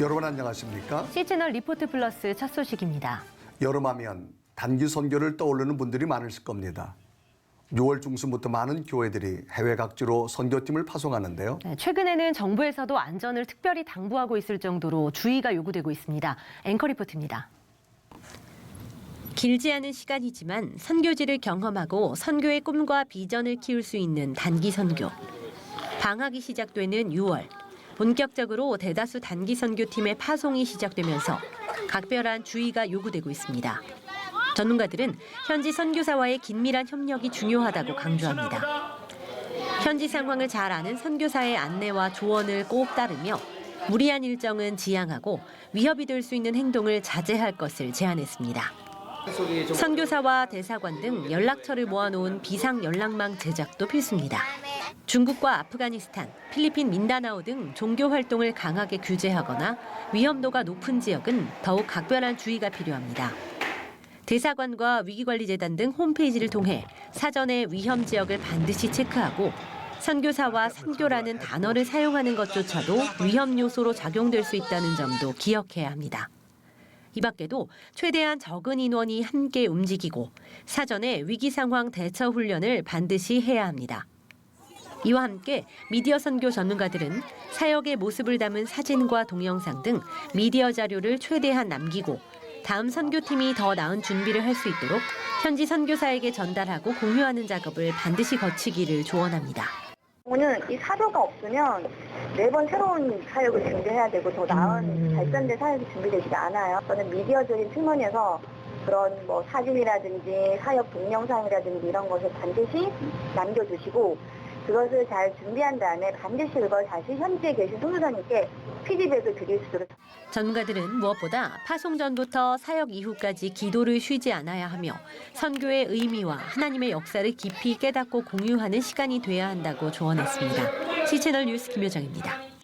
여러분 안녕하십니까? C채널 리포트 플러스 첫 소식입니다. 여름하면 단기 선교를 떠올리는 분들이 많으실 겁니다. 6월 중순부터 많은 교회들이 해외 각지로 선교팀을 파송하는데요. 네, 최근에는 정부에서도 안전을 특별히 당부하고 있을 정도로 주의가 요구되고 있습니다. 앵커 리포트입니다. 길지 않은 시간이지만 선교지를 경험하고 선교의 꿈과 비전을 키울 수 있는 단기 선교. 방학이 시작되는 6월. 본격적으로 대다수 단기 선교팀의 파송이 시작되면서 각별한 주의가 요구되고 있습니다. 전문가들은 현지 선교사와의 긴밀한 협력이 중요하다고 강조합니다. 현지 상황을 잘 아는 선교사의 안내와 조언을 꼭 따르며 무리한 일정은 지양하고 위협이 될 수 있는 행동을 자제할 것을 제안했습니다. 선교사와 대사관 등 연락처를 모아놓은 비상 연락망 제작도 필수입니다. 중국과 아프가니스탄, 필리핀 민다나오 등 종교 활동을 강하게 규제하거나 위험도가 높은 지역은 더욱 각별한 주의가 필요합니다. 대사관과 위기관리재단 등 홈페이지를 통해 사전에 위험 지역을 반드시 체크하고 선교사와 선교라는 단어를 사용하는 것조차도 위험 요소로 작용될 수 있다는 점도 기억해야 합니다. 이 밖에도 최대한 적은 인원이 함께 움직이고 사전에 위기 상황 대처 훈련을 반드시 해야 합니다. 이와 함께 미디어 선교 전문가들은 사역의 모습을 담은 사진과 동영상 등 미디어 자료를 최대한 남기고 다음 선교팀이 더 나은 준비를 할 수 있도록 현지 선교사에게 전달하고 공유하는 작업을 반드시 거치기를 조언합니다. 오는 이 사료가 없으면 매번 새로운 사역을 준비해야 되고 더 나은 발전된 사역이 준비되지 않아요. 저는 미디어적인 측면에서 그런 뭐 사진이라든지 사역 동영상이라든지 이런 것을 반드시 남겨주시고 그것을 잘 준비한 다음에 반드시 그걸 다시 현지에 계신 선교사님께 피드백을 드릴 수 있도록 전문가들은 무엇보다 파송 전부터 사역 이후까지 기도를 쉬지 않아야 하며 선교의 의미와 하나님의 역사를 깊이 깨닫고 공유하는 시간이 돼야 한다고 조언했습니다. 시채널 뉴스 김효정입니다.